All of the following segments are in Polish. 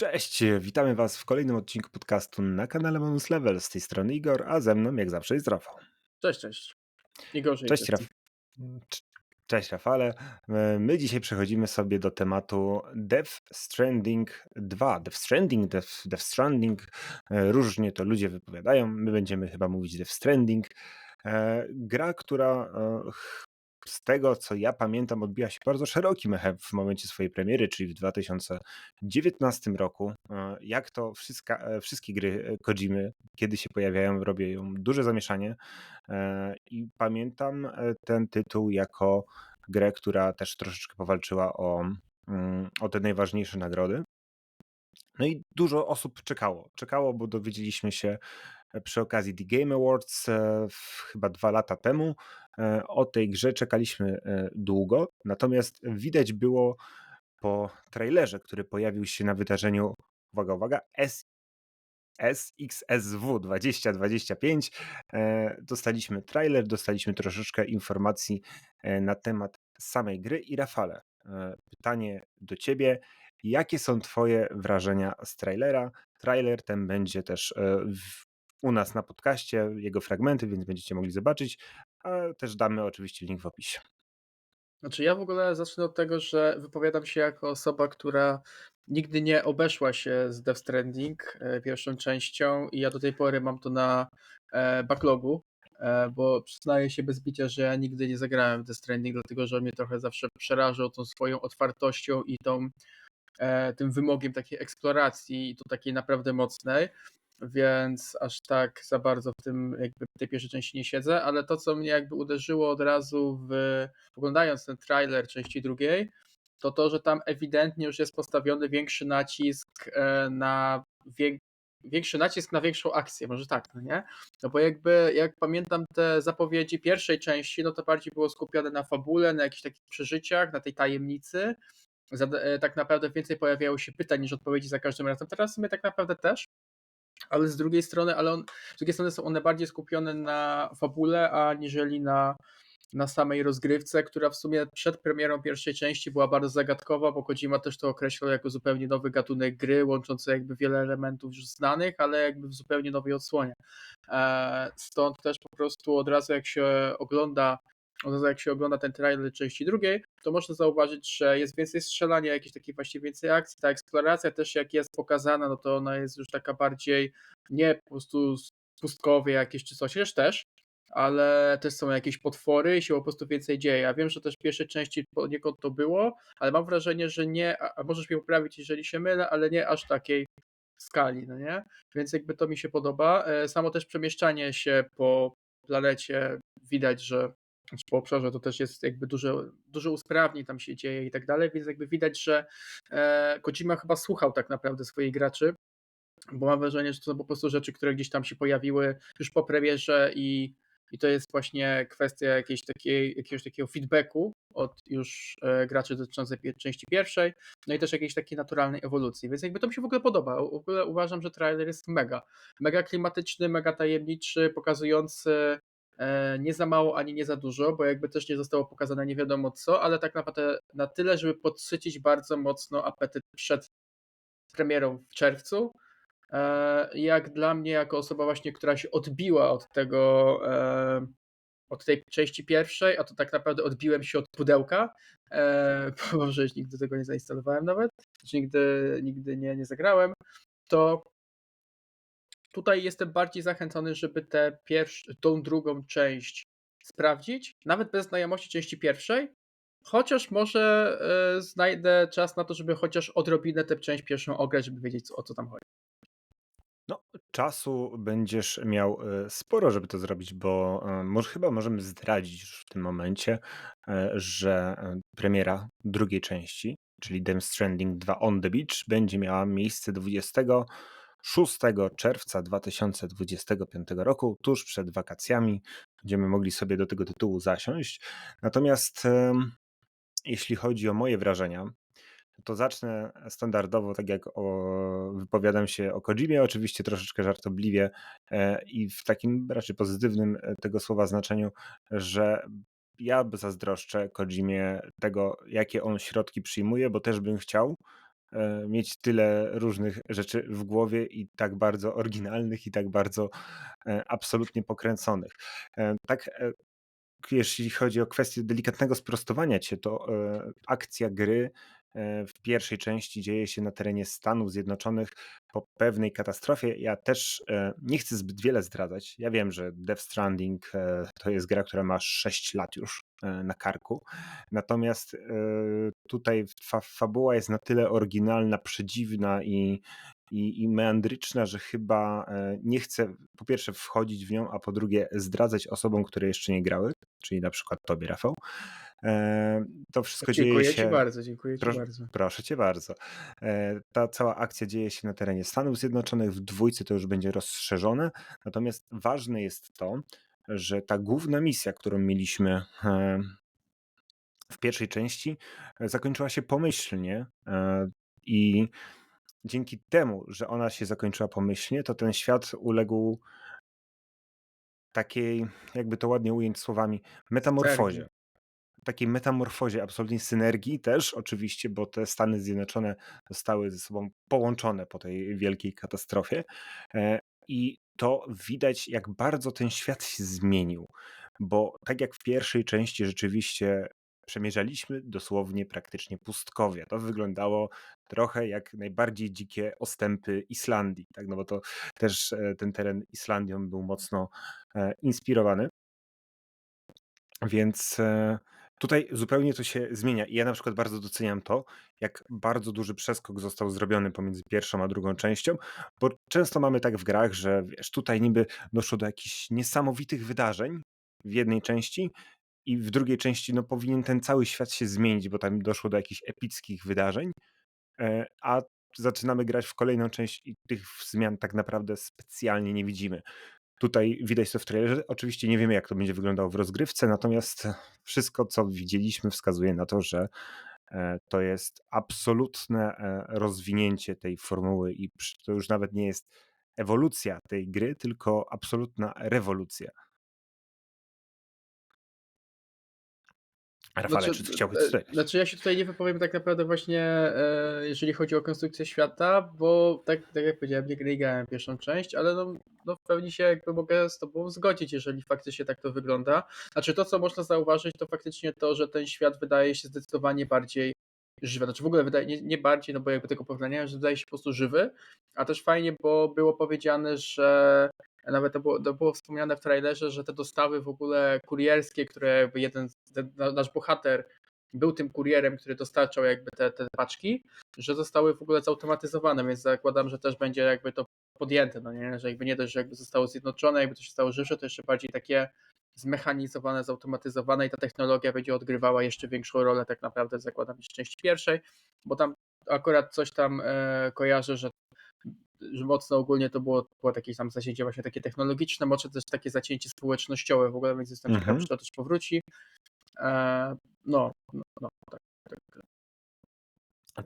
Cześć, witamy Was w kolejnym odcinku podcastu na kanale Bonus Level. Z tej strony Igor, a ze mną jak zawsze jest Rafał. Cześć, cześć. I gorzej. Cześć, Raf... Cześć Rafale. E, my dzisiaj przechodzimy sobie do tematu Death Stranding 2. Death Stranding, Death, Death Stranding. E, różnie to ludzie wypowiadają. My będziemy chyba mówić Death Stranding. E, gra, która z tego, co ja pamiętam, odbiła się bardzo szerokim echem w momencie swojej premiery, czyli w 2019 roku. E, jak to wszystka, e, wszystkie gry e, Kojimy, kiedy się pojawiają, robią duże zamieszanie. I pamiętam ten tytuł jako grę, która też troszeczkę powalczyła o, mm, o te najważniejsze nagrody. No i dużo osób czekało. Czekało, bo dowiedzieliśmy się przy okazji The Game Awards chyba dwa lata temu, o tej grze czekaliśmy e, długo, natomiast widać było po trailerze, który pojawił się na wydarzeniu, uwaga, uwaga, S SXSW 2025. E, dostaliśmy trailer, dostaliśmy troszeczkę informacji na temat samej gry i Rafale. Pytanie do ciebie. Jakie są Twoje wrażenia z trailera? Trailer ten będzie też u nas na podcaście, jego fragmenty, więc będziecie mogli zobaczyć też damy oczywiście link w opisie. Znaczy ja w ogóle zacznę od tego, że wypowiadam się jako osoba, która nigdy nie obeszła się z Death Stranding e, pierwszą częścią i ja do tej pory mam to na e, backlogu, e, bo przyznaję się bez bicia, że ja nigdy nie zagrałem w Death Stranding, dlatego że mnie trochę zawsze przerażał tą swoją otwartością i tą, tym wymogiem takiej eksploracji i to takiej naprawdę mocnej więc aż tak za bardzo w tym jakby tej pierwszej części nie siedzę, ale to co mnie jakby uderzyło od razu w oglądając ten trailer części drugiej, to to, że tam ewidentnie już jest postawiony większy nacisk e, na większy nacisk na większą akcję, może tak, no nie? No bo jakby, jak pamiętam te zapowiedzi pierwszej części, no to bardziej było skupione na fabule, na jakichś takich przeżyciach, na tej tajemnicy. E, tak naprawdę więcej pojawiało się pytań niż odpowiedzi za każdym razem. Teraz my tak naprawdę też ale z drugiej strony, ale on, z drugiej strony są one bardziej skupione na fabule, aniżeli na, na samej rozgrywce, która w sumie przed premierą pierwszej części była bardzo zagadkowa, bo Kojima też to określał jako zupełnie nowy gatunek gry, łączący jakby wiele elementów już znanych, ale jakby w zupełnie nowej odsłonie. E, stąd też po prostu od razu jak się ogląda od razu jak się ogląda ten trailer części drugiej, to można zauważyć, że jest więcej strzelania, jakieś takie właśnie więcej akcji. Ta eksploracja też jak jest pokazana, no to ona jest już taka bardziej nie po prostu pustkowie jakieś czy coś, też też, ale też są jakieś potwory i się po prostu więcej dzieje. Ja wiem, że też w pierwszej części poniekąd to było, ale mam wrażenie, że nie, a możesz mnie poprawić, jeżeli się mylę, ale nie aż takiej skali, no nie? Więc jakby to mi się podoba. E, samo też przemieszczanie się po planecie widać, że po obszarze to też jest jakby dużo, dużo usprawnień tam się dzieje i tak dalej, więc jakby widać, że e, Kojima chyba słuchał tak naprawdę swoich graczy, bo mam wrażenie, że to są po prostu rzeczy, które gdzieś tam się pojawiły już po premierze i, i to jest właśnie kwestia jakiejś takiej, jakiegoś takiego feedbacku od już e, graczy dotyczącej części pierwszej, no i też jakiejś takiej naturalnej ewolucji, więc jakby to mi się w ogóle podoba. W ogóle uważam, że trailer jest mega, mega klimatyczny, mega tajemniczy, pokazujący nie za mało ani nie za dużo, bo jakby też nie zostało pokazane nie wiadomo co, ale tak naprawdę na tyle, żeby podsycić bardzo mocno apetyt przed premierą w czerwcu. E, jak dla mnie, jako osoba właśnie, która się odbiła od tego, e, od tej części pierwszej, a to tak naprawdę odbiłem się od pudełka, bo że nigdy tego nie zainstalowałem nawet, czy nigdy, nigdy nie, nie zagrałem, to Tutaj jestem bardziej zachęcony, żeby tę tą drugą część sprawdzić, nawet bez znajomości części pierwszej, chociaż może e, znajdę czas na to, żeby chociaż odrobinę tę część pierwszą ograć, żeby wiedzieć o co tam chodzi. No, czasu będziesz miał e, sporo, żeby to zrobić, bo e, może chyba możemy zdradzić już w tym momencie, że premiera drugiej części, czyli Death Stranding 2 on the Beach, będzie miała miejsce 20 6 czerwca 2025 roku, tuż przed wakacjami. Będziemy mogli sobie do tego tytułu zasiąść. Natomiast jeśli chodzi o moje wrażenia, to zacznę standardowo, tak jak o, wypowiadam się o Kojimie, oczywiście troszeczkę żartobliwie e, i w takim raczej pozytywnym e, tego słowa znaczeniu, że ja zazdroszczę Kojimie tego, jakie on środki przyjmuje, bo też bym chciał, e, mieć tyle różnych rzeczy w głowie i tak bardzo oryginalnych i tak bardzo e, absolutnie pokręconych. E, Tak, jeśli chodzi o kwestię delikatnego sprostowania cię, to akcja gry w pierwszej części dzieje się na terenie Stanów Zjednoczonych po pewnej katastrofie. Ja też e, nie chcę zbyt wiele zdradzać. Ja wiem, że Death Stranding e, to jest gra, która ma 6 lat już e, na karku. Natomiast e, tutaj fa fabuła jest na tyle oryginalna, przedziwna i, i, i meandryczna, że chyba e, nie chcę po pierwsze wchodzić w nią, a po drugie zdradzać osobom, które jeszcze nie grały, czyli na przykład tobie, Rafał. E, To wszystko dzieje Dziękuję ci się. bardzo, dziękuję ci Proszę, bardzo. proszę cię bardzo. E, Ta cała akcja dzieje się na terenie Stanów Zjednoczonych, w dwójce to już będzie rozszerzone. Natomiast ważne jest to, że ta główna misja, którą mieliśmy e, w pierwszej części, zakończyła się pomyślnie i dzięki temu, że ona się zakończyła pomyślnie, to ten świat uległ takiej, jakby to ładnie ująć słowami, metamorfozie. Takiej metamorfozie, absolutnej synergii też oczywiście, bo te Stany Zjednoczone zostały ze sobą połączone po tej wielkiej katastrofie. E, I to widać, jak bardzo ten świat się zmienił. Bo tak jak w pierwszej części rzeczywiście przemierzaliśmy dosłownie praktycznie pustkowie. To wyglądało trochę jak najbardziej dzikie ostępy Islandii, tak? No bo to też e, ten teren Islandią był mocno e, inspirowany. Więc tutaj zupełnie to się zmienia. I ja na przykład bardzo doceniam to, jak bardzo duży przeskok został zrobiony pomiędzy pierwszą a drugą częścią, bo często mamy tak w grach, że wiesz, tutaj niby doszło do jakichś niesamowitych wydarzeń w jednej części i w drugiej części no, powinien ten cały świat się zmienić, bo tam doszło do jakichś epickich wydarzeń, e, a zaczynamy grać w kolejną część i tych zmian tak naprawdę specjalnie nie widzimy. Tutaj widać to w trailerze. Oczywiście nie wiemy, jak to będzie wyglądało w rozgrywce, natomiast wszystko, co widzieliśmy, wskazuje na to, że e, to jest absolutne e, rozwinięcie tej formuły i to już nawet nie jest ewolucja tej gry, tylko absolutna rewolucja. Rafale, Znaczy, czy chciałbyś e, coś znaczy ja się tutaj nie wypowiem tak naprawdę właśnie, e, jeżeli chodzi o konstrukcję świata, bo tak, tak jak powiedziałem, nie nie grałem pierwszą część, ale no, no w pełni się jakby mogę z tobą zgodzić, jeżeli faktycznie tak to wygląda. Znaczy to, co można zauważyć, to faktycznie to, że ten świat wydaje się zdecydowanie bardziej żywy. Znaczy w ogóle wydaje, nie, nie bardziej, no bo jakby tego porównania, że wydaje się po prostu żywy, a też fajnie, bo było powiedziane, że nawet to było, to było wspomniane w trailerze, że te dostawy w ogóle kurierskie, które jeden, ten, nasz bohater był tym kurierem, który dostarczał jakby te, te paczki, że zostały w ogóle zautomatyzowane, więc zakładam, że też będzie jakby to podjęte, no nie? że jakby nie dość, że jakby zostało zjednoczone, jakby to się stało żywsze, to jeszcze bardziej takie zmechanizowane, zautomatyzowane i ta technologia będzie odgrywała jeszcze większą rolę tak naprawdę zakładam w części pierwszej, bo tam akurat coś tam e, kojarzę, że mocno ogólnie to było, było takie tam zacięcie właśnie takie technologiczne, może też takie zacięcie społecznościowe w ogóle, więc jestem Mhm. ciekaw, czy to też powróci. E, no, no, no, tak, tak.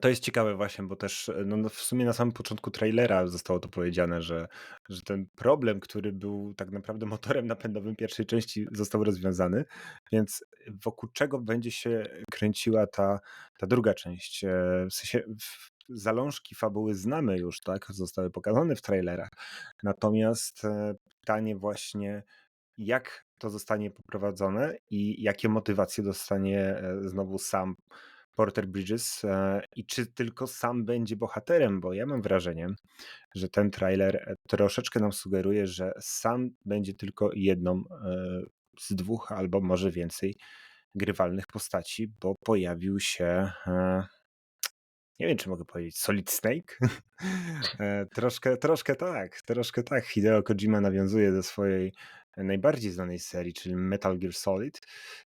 To jest ciekawe właśnie, bo też no, no w sumie na samym początku trailera zostało to powiedziane, że, że ten problem, który był tak naprawdę motorem napędowym pierwszej części został rozwiązany, więc wokół czego będzie się kręciła ta, ta druga część? E, W sensie w- zalążki fabuły znamy już, tak? Zostały pokazane w trailerach. Natomiast e, pytanie właśnie, jak to zostanie poprowadzone i jakie motywacje dostanie e, znowu sam Porter Bridges e, i czy tylko sam będzie bohaterem, bo ja mam wrażenie, że ten trailer troszeczkę nam sugeruje, że sam będzie tylko jedną z dwóch albo może więcej grywalnych postaci, bo pojawił się nie wiem, czy mogę powiedzieć Solid Snake? E, troszkę, troszkę tak, troszkę tak. Hideo Kojima nawiązuje do swojej najbardziej znanej serii, czyli Metal Gear Solid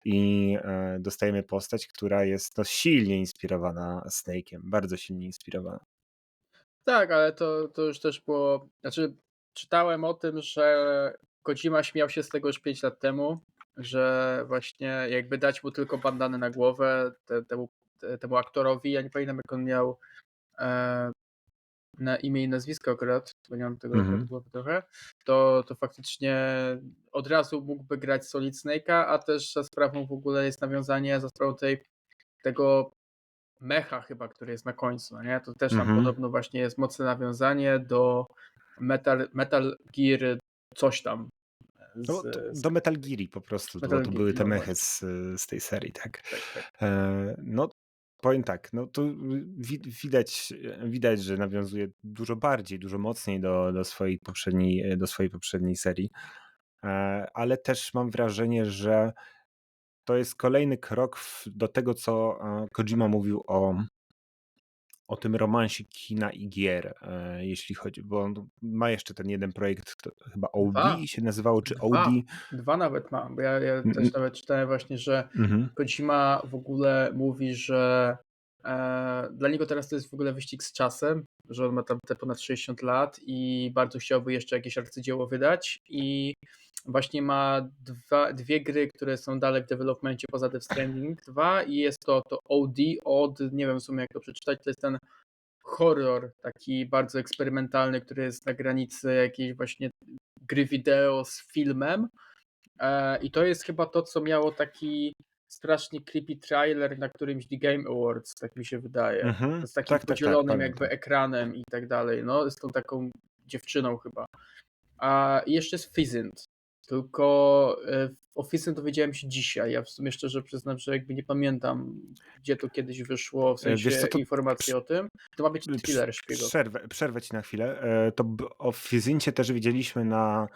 i e, dostajemy postać, która jest no, silnie inspirowana Snake'iem, bardzo silnie inspirowana. Tak, ale to, to już też było, znaczy czytałem o tym, że Kojima śmiał się z tego już 5 lat temu, że właśnie jakby dać mu tylko bandanę na głowę te, temu, te, temu aktorowi, ja nie pamiętam jak on miał e, na imię i nazwisko akurat, bo nie mam tego w głowie trochę, to, to faktycznie od razu mógłby grać Solid Snake'a, a też za sprawą w ogóle jest nawiązanie za sprawą tej, tego mecha chyba, który jest na końcu, no nie? To też tam Mhm. podobno właśnie jest mocne nawiązanie do Metal Metal Gear coś tam, No, z to z do Metal Geary po prostu, Metal to Gear, były te no mechy z z tej serii, tak. Tak, tak. Eee, no, powiem tak, no to wi widać widać, że nawiązuje dużo bardziej, dużo mocniej do do swojej poprzedniej do swojej poprzedniej serii. Eee, ale też mam wrażenie, że to jest kolejny krok w do tego, co, e, Kojima mówił o o tym romansie kina i gier, e, jeśli chodzi bo on ma jeszcze ten jeden projekt, chyba OD 2, się nazywało, czy OD? 2, 2 nawet ma, bo ja ja n też nawet czytałem właśnie, że Mhm. Kojima w ogóle mówi, że, dla niego teraz to jest w ogóle wyścig z czasem, że on ma tam te ponad 60 lat i bardzo chciałby jeszcze jakieś arcydzieło wydać i właśnie ma dwa 2 gry, które są dalej w developmencie poza Death Stranding 2 i jest to to OD, od nie wiem w sumie jak to przeczytać, to jest ten horror taki bardzo eksperymentalny, który jest na granicy jakiejś właśnie gry wideo z filmem. E, I to jest chyba to, co miało taki strasznie creepy trailer na którymś The Game Awards, tak mi się wydaje. Mhm. Z takim Tak, tak, tak, podzielonym jakby ekranem i tak dalej, no, z tą taką dziewczyną chyba. A jeszcze jest Physint, tylko, e, o Physint dowiedziałem się dzisiaj. Ja w sumie szczerze przyznam, że jakby nie pamiętam, gdzie to kiedyś wyszło, w E, wiesz sensie co, to informacje prz o tym. To ma być thriller szpiegowski. przerwę przerwę ci na chwilę. E, to o Physincie też widzieliśmy na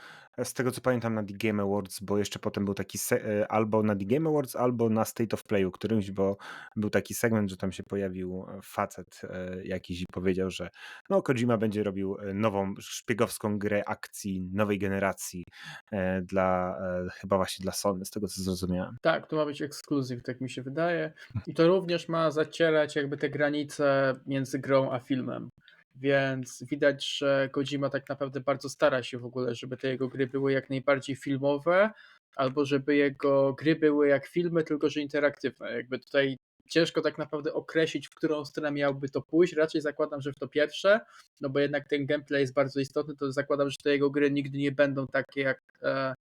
z tego co pamiętam na The Game Awards, bo jeszcze potem był taki se e, albo na The Game Awards, albo na State of Playu którymś, bo był taki segment, że tam się pojawił facet, e, jakiś i powiedział, że no Kojima będzie robił, e, nową szpiegowską grę akcji nowej generacji, e, dla, e, chyba właśnie dla Sony, z tego co zrozumiałem. Tak, to ma być ekskluzyw, tak mi się wydaje. I to również ma zacierać jakby te granice między grą a filmem. Więc widać, że Kojima tak naprawdę bardzo stara się w ogóle, żeby te jego gry były jak najbardziej filmowe, albo żeby jego gry były jak filmy, tylko że interaktywne. Jakby tutaj ciężko tak naprawdę określić, w którą stronę miałby to pójść. Raczej zakładam, że w to pierwsze, no bo jednak ten gameplay jest bardzo istotny, to zakładam, że te jego gry nigdy nie będą takie jak, e,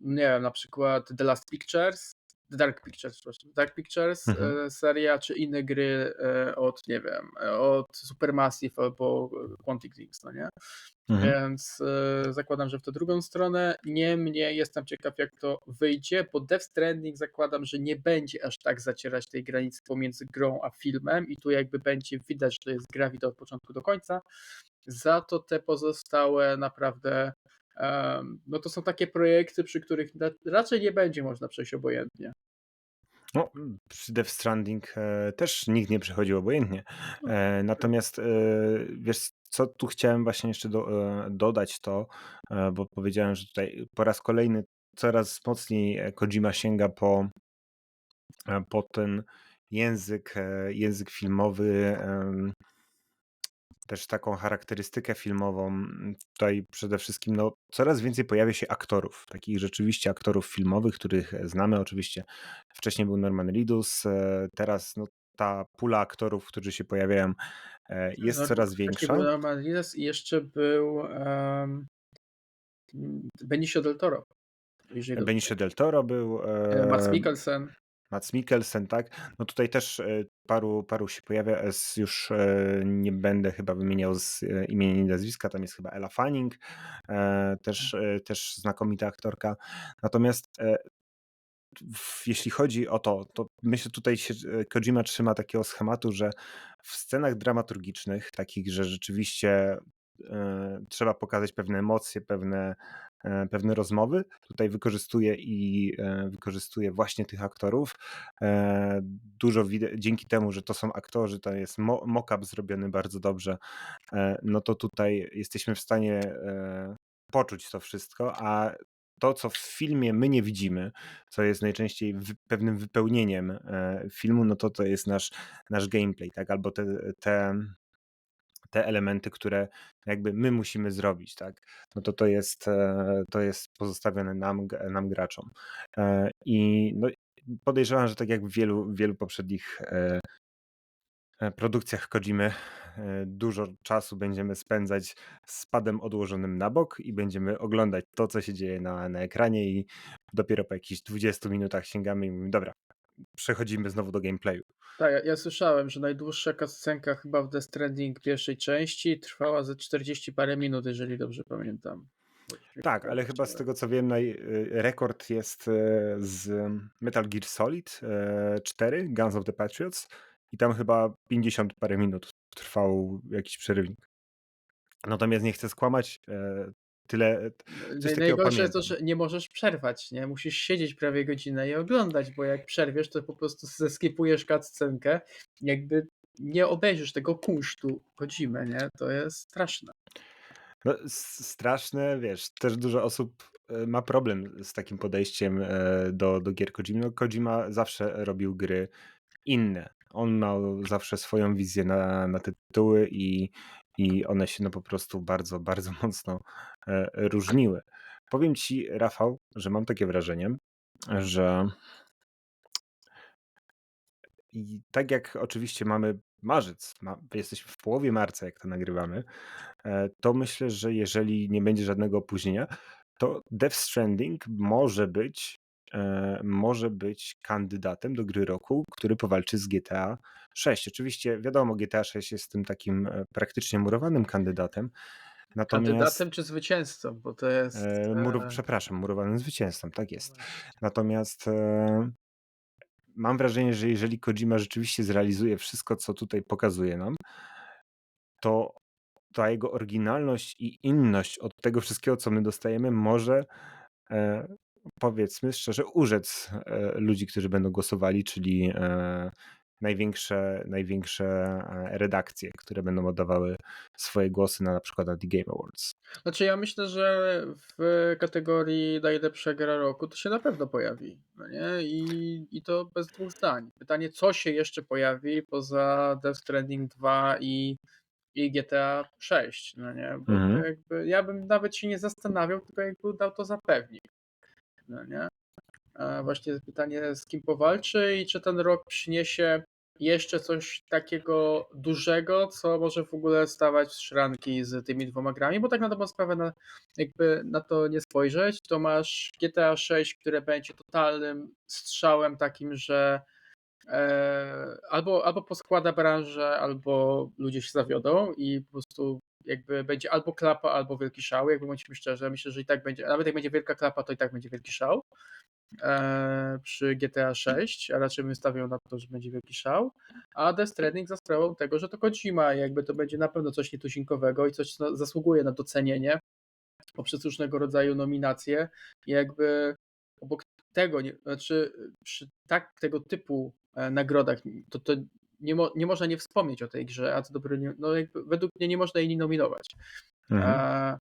nie wiem, na przykład The Last Pictures, The Dark Pictures, przepraszam, Dark Pictures, Mhm. e, seria, czy inne gry, e, od nie wiem, od Supermassive albo Quantic Dreams, no nie? Mhm. Więc, e, zakładam, że w tę drugą stronę. Niemniej jestem ciekaw, jak to wyjdzie, bo Death Stranding zakładam, że nie będzie aż tak zacierać tej granicy pomiędzy grą a filmem i tu jakby będzie widać, że to jest gra wideo od początku do końca. Za to te pozostałe naprawdę, no to są takie projekty, przy których ra raczej nie będzie można przejść obojętnie. No, przy Death Stranding, e, też nikt nie przechodził obojętnie. No, E, natomiast, e, wiesz co, tu chciałem właśnie jeszcze do dodać to, bo powiedziałem, że tutaj po raz kolejny coraz mocniej Kojima sięga po po ten język, język filmowy, też taką charakterystykę filmową. Tutaj przede wszystkim, no, coraz więcej pojawia się aktorów, takich rzeczywiście aktorów filmowych, których znamy oczywiście. Wcześniej był Norman Reedus, e, teraz, no, ta pula aktorów, którzy się pojawiają, e, jest No, coraz wcześniej był większa. Norman Reedus i jeszcze był, mm, Benicio del Toro, Benicio del Toro był, E, Mads e, Mikkelsen. Mads Mikkelsen, tak. No tutaj też, e, paru paru się pojawia, s już, e, nie będę chyba wymieniał z imienia i nazwiska, tam jest chyba Ella Fanning, e, też, e, też znakomita aktorka. Natomiast, e, jeśli chodzi o to, to myślę tutaj się Kojima trzyma takiego schematu, że w scenach dramaturgicznych, takich, że rzeczywiście, e, trzeba pokazać pewne emocje, pewne, e, pewne rozmowy, tutaj wykorzystuje i e, wykorzystuje właśnie tych aktorów. E, dużo dzięki temu, że to są aktorzy, to jest mo mock-up zrobiony bardzo dobrze, e, no to tutaj jesteśmy w stanie, e, poczuć to wszystko, a to, co w filmie my nie widzimy, co jest najczęściej wy pewnym wypełnieniem, e, filmu, no to to jest nasz nasz gameplay, tak, albo te te te elementy, które jakby my musimy zrobić, tak. No to to jest, e, to jest pozostawione nam nam graczom. E, I no podejrzewam, że tak jak w wielu wielu poprzednich, e produkcjach Kojimy, dużo czasu będziemy spędzać z padem odłożonym na bok i będziemy oglądać to, co się dzieje na na ekranie i dopiero po jakichś 20 minutach sięgamy i mówimy: "Dobra, przechodzimy znowu do gameplayu. Tak, ja, ja słyszałem, że najdłuższa cutscenka chyba w Death Stranding pierwszej części trwała ze 40 parę minut, jeżeli dobrze pamiętam. Tak, ale chyba z tego co wiem, naj, y, rekord jest e, z Metal Gear Solid e, 4, Guns of the Patriots i tam chyba 50 parę minut trwał jakiś przerywnik. Natomiast nie chcę skłamać, tyle, Najgorsze jest to, że nie możesz przerwać, nie? Musisz siedzieć prawie godzinę i oglądać, bo jak przerwiesz, to po prostu zeskipujesz cutscenkę, jakby nie obejrzysz tego kunsztu Kojimy, nie? To jest straszne. No, straszne, wiesz, też dużo osób e, ma problem z takim podejściem e, do, do gier Kojimy. No, Kojima zawsze robił gry inne. On miał zawsze swoją wizję na, na te tytuły i, i one się no po prostu bardzo, bardzo mocno różniły. Powiem ci, Rafał, że mam takie wrażenie, że i tak jak oczywiście mamy marzec, ma, jesteśmy w połowie marca, jak to nagrywamy, e, to myślę, że jeżeli nie będzie żadnego opóźnienia, to Death Stranding może być, e, może być kandydatem do gry roku, który powalczy z GTA 6. Oczywiście wiadomo, GTA 6 jest tym takim e, praktycznie murowanym kandydatem, natomiast Kandydatem czy zwycięzcą, bo to jest... e, muru, e, przepraszam, murowanym zwycięzcą, tak no jest. właśnie. Natomiast e, mam wrażenie, że jeżeli Kojima rzeczywiście zrealizuje wszystko, co tutaj pokazuje nam, to ta jego oryginalność i inność od tego wszystkiego, co my dostajemy, może e, powiedzmy szczerze urzec ludzi, którzy będą głosowali, czyli największe, największe e, redakcje, które będą oddawały swoje głosy na na przykład na The Game Awards. Znaczy ja myślę, że w kategorii najlepsza gra roku to się na pewno pojawi, no nie? I, I to bez dwóch zdań. Pytanie, co się jeszcze pojawi poza Death Stranding 2 i, i GTA 6, no nie? Bo Mhm. jakby, ja bym nawet się nie zastanawiał, tylko jakby dał to za pewnik, no nie? A właśnie pytanie, z kim powalczy i czy ten rok przyniesie jeszcze coś takiego dużego, co może w ogóle stawać w szranki z tymi dwoma grami, bo tak na dobrą sprawę na, jakby na to nie spojrzeć, to masz GTA 6, które będzie totalnym strzałem takim, że e, albo, albo poskłada branżę, albo ludzie się zawiodą i po prostu jakby będzie albo klapa, albo wielki szał, jakby bądźmy szczerzy, myślę, że i tak będzie, nawet jak będzie wielka klapa, to i tak będzie wielki szał. e, przy GTA 6, a raczej bym stawiał na to, że będzie wielki szał, a Death Stranding za sprawą tego, że to Kojima, jakby to będzie na pewno coś nietuzinkowego i coś co zasługuje na docenienie poprzez różnego rodzaju nominacje i jakby obok tego, nie, znaczy przy tak tego typu e, nagrodach, to, to nie, mo, nie można nie wspomnieć o tej grze, a co dopiero nie, no jakby według mnie nie można jej nie nominować. Mhm. E,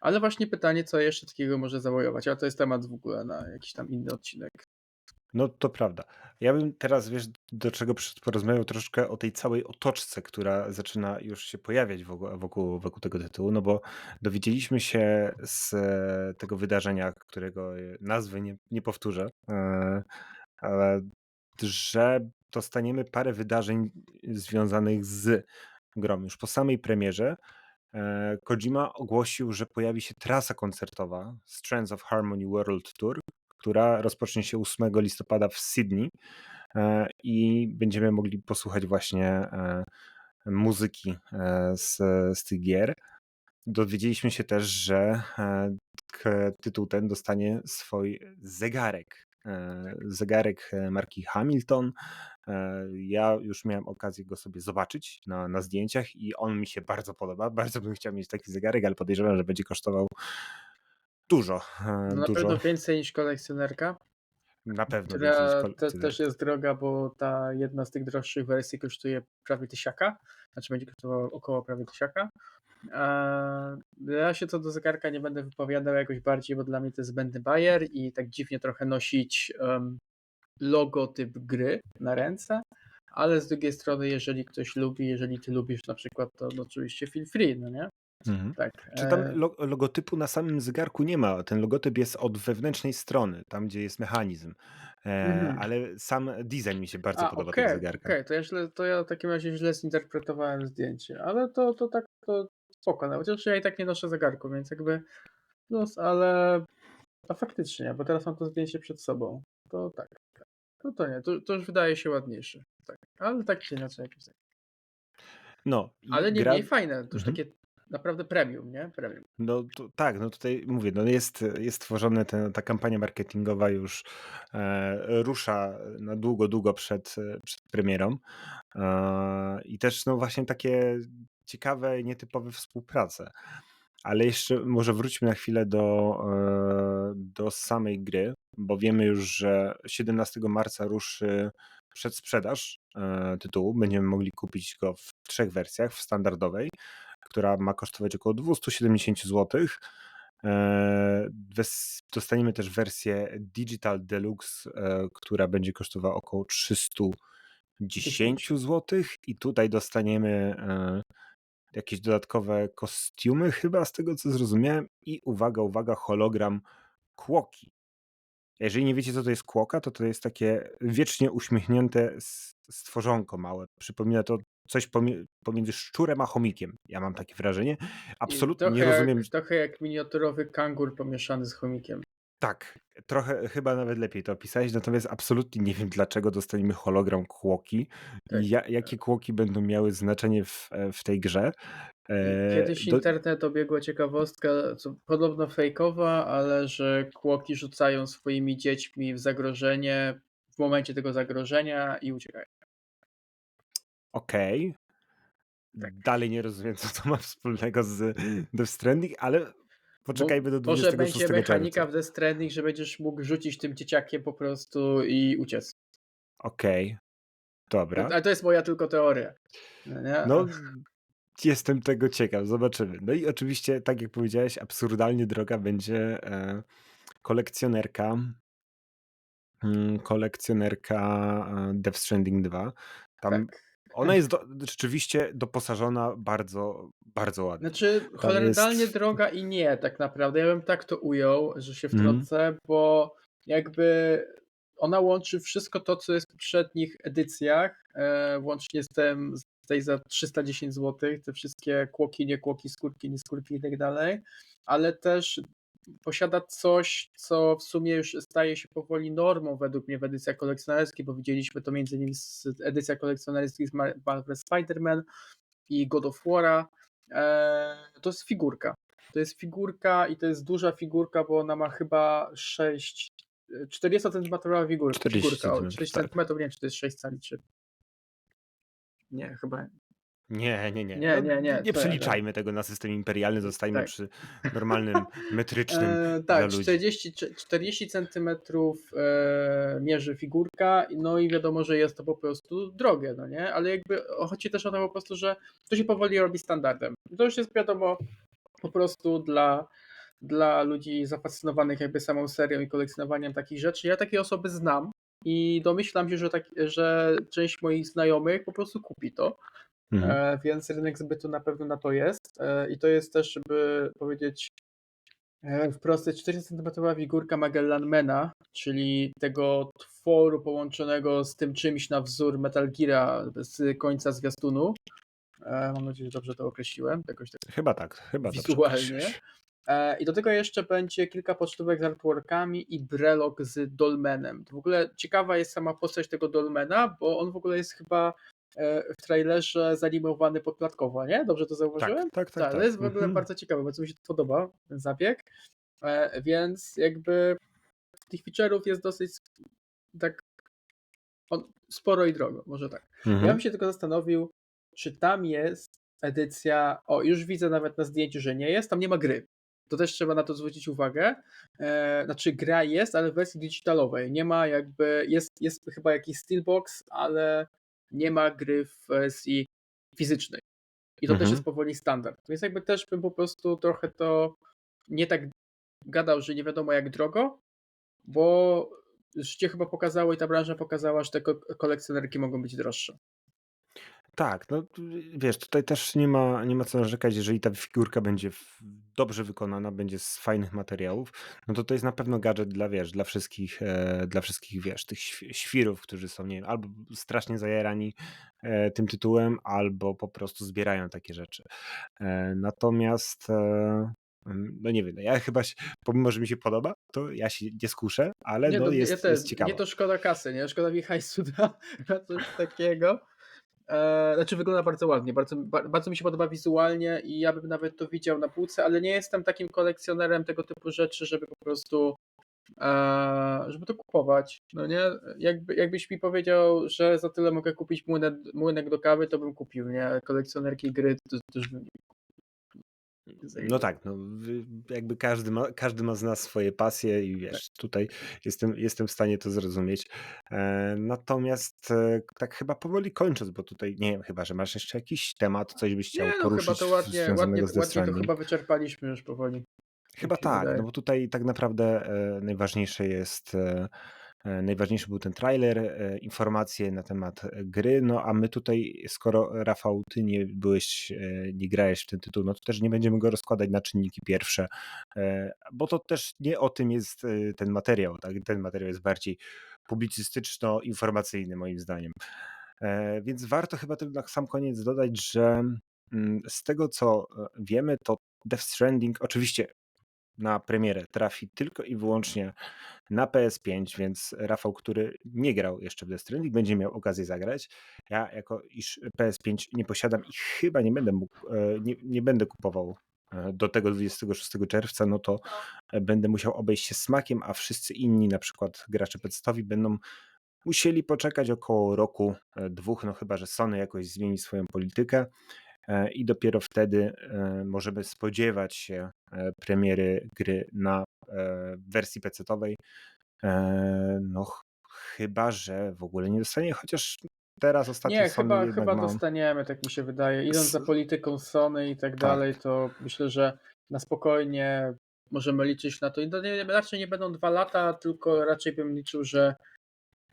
ale właśnie pytanie, co jeszcze takiego może zawojować, ale to jest temat w ogóle na jakiś tam inny odcinek. No to prawda. Ja bym teraz, wiesz, do czego porozmawiał troszkę o tej całej otoczce, która zaczyna już się pojawiać wokół, wokół, wokół tego tytułu, no bo dowiedzieliśmy się z e, tego wydarzenia, którego e, nazwy nie, nie powtórzę, e, ale że dostaniemy parę wydarzeń związanych z grą. Już po samej premierze e, Kojima ogłosił, że pojawi się trasa koncertowa Strands of Harmony World Tour, która rozpocznie się 8 listopada w Sydney e, i będziemy mogli posłuchać właśnie e, muzyki z, z tych gier. Dowiedzieliśmy się też, że tytuł ten dostanie swój zegarek. E, Zegarek e, marki Hamilton. E, Ja już miałem okazję go sobie zobaczyć na, na zdjęciach i on mi się bardzo podoba. Bardzo bym chciał mieć taki zegarek, ale podejrzewam, że będzie kosztował dużo. No na Dużo. pewno więcej niż kolekcjonerka, Na pewno więcej niż która kolekcjoner. też jest droga, bo ta jedna z tych droższych wersji kosztuje prawie tysiaka, znaczy będzie kosztowała około prawie tysiaka. Ja się co do zegarka nie będę wypowiadał jakoś bardziej, bo dla mnie to jest zbędny bajer i tak dziwnie trochę nosić um, logotyp gry na ręce, ale z drugiej strony, jeżeli ktoś lubi, jeżeli ty lubisz na przykład, to no, oczywiście feel free, no nie? Mhm. Tak. Czy tam e, lo- logotypu na samym zegarku nie ma? Ten logotyp jest od wewnętrznej strony, tam gdzie jest mechanizm. E, Mhm. ale sam design mi się bardzo A, podoba okej, tego okej, zegarka. to ja źle, to ja w takim razie źle zinterpretowałem zdjęcie, ale to, to tak, to spoko, no, chociaż ja i tak nie noszę zegarku, więc jakby plus, ale a faktycznie, bo teraz mam to zdjęcie przed sobą, to tak. No to nie, to to już wydaje się ładniejsze. Tak, ale tak czy inaczej tak. No Ale nie gra mniej fajne, to już mhm. takie naprawdę premium, nie? Premium. No to tak, no tutaj mówię, no jest jest tworzone te ta kampania marketingowa już, e, rusza na długo, długo przed przed premierą. Eee, I też no właśnie takie ciekawe, nietypowe współprace. Ale jeszcze może wróćmy na chwilę do, e, do samej gry, bo wiemy już, że 17 marca ruszy przedsprzedaż e, tytułu. Będziemy mogli kupić go w trzech wersjach. W standardowej, która ma kosztować około 270 zł. E, dostaniemy też wersję Digital Deluxe, która będzie kosztowała około 310 zł i tutaj dostaniemy jakieś dodatkowe kostiumy chyba z tego co zrozumiałem i uwaga, uwaga, hologram Kłoki. Jeżeli nie wiecie co to jest Kłoka, to to jest takie wiecznie uśmiechnięte stworzonko małe. Przypomina to coś pomiędzy szczurem a chomikiem. Ja mam takie wrażenie. Absolutnie nie rozumiem. jak trochę jak miniaturowy kangur pomieszany z chomikiem. Tak, trochę chyba nawet lepiej to opisałeś, natomiast absolutnie nie wiem, dlaczego dostaniemy hologram Kłoki Tak. ja jakie Kłoki będą miały znaczenie w w tej grze. Eee, kiedyś do internet obiegła ciekawostka, podobno fejkowa, ale że Kłoki rzucają swoimi dziećmi w zagrożenie w momencie tego zagrożenia i uciekają. Okej. Tak. Dalej nie rozumiem, co to ma wspólnego z Death Stranding, ale poczekajmy do może 26 będzie mechanika czerwca. w Death Stranding, że będziesz mógł rzucić tym dzieciakiem po prostu i uciec. Okej. Dobra. Ale to jest moja tylko teoria. No? No, jestem tego ciekaw, zobaczymy. No i oczywiście, tak jak powiedziałeś, absurdalnie droga będzie e, kolekcjonerka mm, kolekcjonerka e, Death Stranding 2. Tam Tak. Ona jest do, rzeczywiście doposażona bardzo, bardzo ładnie. Znaczy, Tam horrendalnie jest... droga i nie, tak naprawdę. Ja bym tak to ujął, że się Mhm. wtrącę, bo jakby ona łączy wszystko to, co jest w poprzednich edycjach, e, łącznie z tym z tej za 310 zł, te wszystkie kłoki, nie kłoki, skórki, nie skórki i tak dalej, ale też posiada coś, co w sumie już staje się powoli normą według mnie w edycjach kolekcjonerskich, bo widzieliśmy to między innymi z edycja kolekcjonerskich z Marvel Spider-Man i God of War'a. E, to jest figurka. To jest figurka i to jest duża figurka, bo ona ma chyba 6 40 cm figurka. 40 figurka. Cm, 40 tak. cm, nie wiem, czy to jest 6 cali, czy. Nie, chyba. Nie, nie, nie. Nie, No, nie, nie. nie przeliczajmy tego na system imperialny, zostajmy Tak. przy normalnym, metrycznym E, tak, ludzi. 40, cze- 40 cm e, mierzy figurka, no i wiadomo, że jest to po prostu drogie, no nie? Ale jakby chodzi też o to po prostu, że to się powoli robi standardem. To już jest wiadomo po prostu dla, dla ludzi zafascynowanych jakby samą serią i kolekcjonowaniem takich rzeczy. Ja takie osoby znam i domyślam się, że, tak, że część moich znajomych po prostu kupi to. Mhm. E, więc rynek zbytu na pewno na to jest. E, I to jest też, żeby powiedzieć e, wprost, 40 cm figurka Magellanmana, czyli tego tworu połączonego z tym czymś na wzór Metal Geara z końca zwiastunu. Mam nadzieję, że dobrze to określiłem, jakoś tak Chyba tak, chyba wizualnie. I do tego jeszcze będzie kilka pocztówek z artworkami i brelok z Dolmenem. W ogóle ciekawa jest sama postać tego Dolmena, bo on w ogóle jest chyba w trailerze zanimowany podkładkowo, nie? Dobrze to zauważyłem? Tak, tak, tak. Tak, tak. to jest w ogóle Mhm. bardzo ciekawe, bardzo mi się to podoba, ten zabieg. E, Więc jakby tych feature'ów jest dosyć tak sporo i drogo, może tak. Ja Mhm. bym się tylko zastanowił, czy tam jest edycja. O, już widzę nawet na zdjęciu, że nie jest. Tam nie ma gry. To też trzeba na to zwrócić uwagę. E, znaczy, gra jest, ale w wersji digitalowej. Nie ma jakby. Jest, jest chyba jakiś Steelbox, ale nie ma gry w wersji fizycznej. I to też Mhm. jest powoli standard. Więc jakby też bym po prostu trochę to nie tak gadał, że nie wiadomo jak drogo, bo życie chyba pokazało i ta branża pokazała, że te ko- kolekcjonerki mogą być droższe. Tak, no wiesz, tutaj też nie ma, nie ma co narzekać, jeżeli ta figurka będzie w- dobrze wykonana, będzie z fajnych materiałów, no to to jest na pewno gadżet dla, wiesz, dla wszystkich, e, dla wszystkich, wiesz, tych świ- świrów, którzy są, nie wiem, albo strasznie zajarani e, tym tytułem, albo po prostu zbierają takie rzeczy. E, natomiast e, mm, no nie wiem, no ja chyba się, pomimo, że mi się podoba, to ja się nie skuszę, ale Nie, no no, ja jest, też, jest mnie ciekawa. to szkoda kasy, nie? Szkoda mi hajsu na, na coś takiego. E, znaczy wygląda bardzo ładnie, bardzo, ba- bardzo mi się podoba wizualnie i ja bym nawet to widział na półce, ale nie jestem takim kolekcjonerem tego typu rzeczy, żeby po prostu e, żeby to kupować. No nie? Jakby, jakbyś mi powiedział, że za tyle mogę kupić młynek, młynek do kawy, to bym kupił, nie? Kolekcjonerki gry to też bym No tak, no, jakby każdy ma, każdy ma z nas swoje pasje i Tak. wiesz, tutaj jestem, jestem w stanie to zrozumieć. E, natomiast e, tak chyba powoli kończąc, bo tutaj nie wiem, chyba, że masz jeszcze jakiś temat, coś byś chciał Nie, no chyba poruszyć to w- ładnie, ładnie, ładnie to chyba wyczerpaliśmy już powoli. Chyba się tak, wydaje. no bo tutaj tak naprawdę e, najważniejsze jest, e, najważniejszy był ten trailer, e, informacje na temat e, gry, no a my tutaj, skoro Rafał, ty nie byłeś, e, nie grałeś w ten tytuł, no to też nie będziemy go rozkładać na czynniki pierwsze, e, bo to też nie o tym jest e, ten materiał, tak? Ten materiał jest bardziej publicystyczno-informacyjny moim zdaniem. E, Więc warto chyba tylko na sam koniec dodać, że mm, z tego co e, wiemy, to Death Stranding oczywiście na premierę trafi tylko i wyłącznie na PS5, więc Rafał, który nie grał jeszcze w Death Stranding, będzie miał okazję zagrać. Ja jako iż PS5 nie posiadam i chyba nie będę mógł, e, nie, nie będę kupował e, do tego 26 czerwca, no to e, będę musiał obejść się smakiem, a wszyscy inni, na przykład gracze PC-owi będą musieli poczekać około roku, e, dwóch, no chyba, że Sony jakoś zmieni swoją politykę i dopiero wtedy e, możemy spodziewać się e, premiery gry na e, wersji PC-owej. E, No ch- chyba, że w ogóle nie dostanie, chociaż teraz ostatnio Nie, Sony chyba, chyba ma... dostaniemy, tak mi się wydaje. Idąc za polityką Sony i tak Tak. dalej, to myślę, że na spokojnie możemy liczyć na to. I raczej nie będą dwa lata, tylko raczej bym liczył, że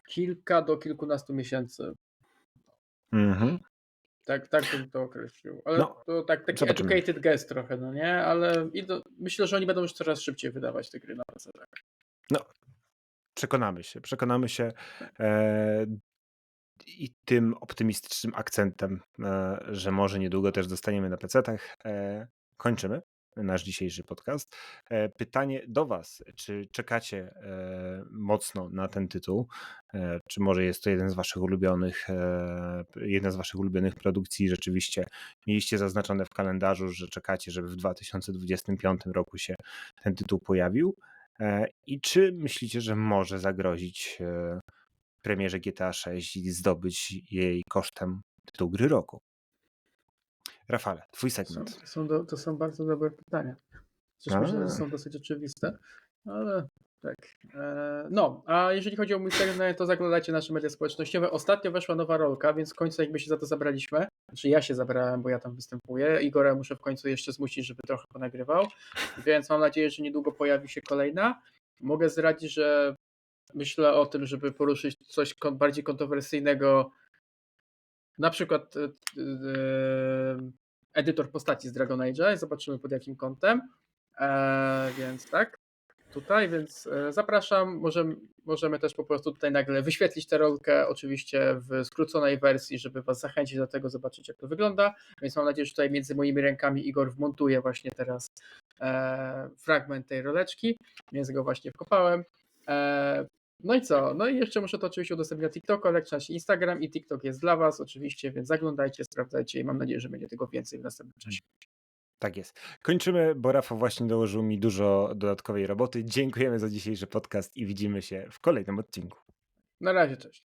kilka do kilkunastu miesięcy. Mhm. Tak, tak bym to określił. Ale No, to tak, taki zobaczymy. educated guess trochę, no nie? Ale idą, myślę, że oni będą już coraz szybciej wydawać te gry na PC. Tak. No, przekonamy się, przekonamy się e, i tym optymistycznym akcentem, e, że może niedługo też dostaniemy na PC-tach, e, kończymy nasz dzisiejszy podcast. E, pytanie do Was, czy czekacie e, mocno na ten tytuł? E, czy może jest to jeden z Waszych ulubionych, jedna z Waszych ulubionych produkcji? Rzeczywiście mieliście zaznaczone w kalendarzu, że czekacie, żeby w 2025 roku się ten tytuł pojawił? I czy myślicie, że może zagrozić premierze GTA 6 i zdobyć jej kosztem tytuł gry roku? Rafale, twój Są, segment. to, są do, to są bardzo dobre pytania. Chociaż myślę, że są dosyć oczywiste, ale tak. E, No, a jeżeli chodzi o mój segment, to zaglądajcie nasze media społecznościowe. Ostatnio weszła nowa rolka, więc w końcu jakby się za to zabraliśmy. Znaczy ja się zabrałem, bo ja tam występuję. Igora muszę w końcu jeszcze zmusić, żeby trochę ponagrywał. Więc mam nadzieję, że niedługo pojawi się kolejna. Mogę zdradzić, że myślę o tym, żeby poruszyć coś bardziej kontrowersyjnego. Na przykład e, e, edytor postaci z Dragon Age. Zobaczymy pod jakim kątem. E, więc tak, tutaj, więc e, zapraszam. Możemy, możemy też po prostu tutaj nagle wyświetlić tę rolkę, oczywiście w skróconej wersji, żeby Was zachęcić do tego, zobaczyć jak to wygląda. Więc mam nadzieję, że tutaj między moimi rękami Igor wmontuje właśnie teraz e, fragment tej roleczki, więc go właśnie wkopałem. No i co? No i jeszcze muszę to oczywiście udostępnić na TikToku, ale na Instagram i TikTok jest dla Was oczywiście, więc zaglądajcie, sprawdzajcie i mam nadzieję, że będzie tego więcej w następnym czasie. Tak jest. Kończymy, bo Rafał właśnie dołożył mi dużo dodatkowej roboty. Dziękujemy za dzisiejszy podcast i widzimy się w kolejnym odcinku. Na razie, cześć.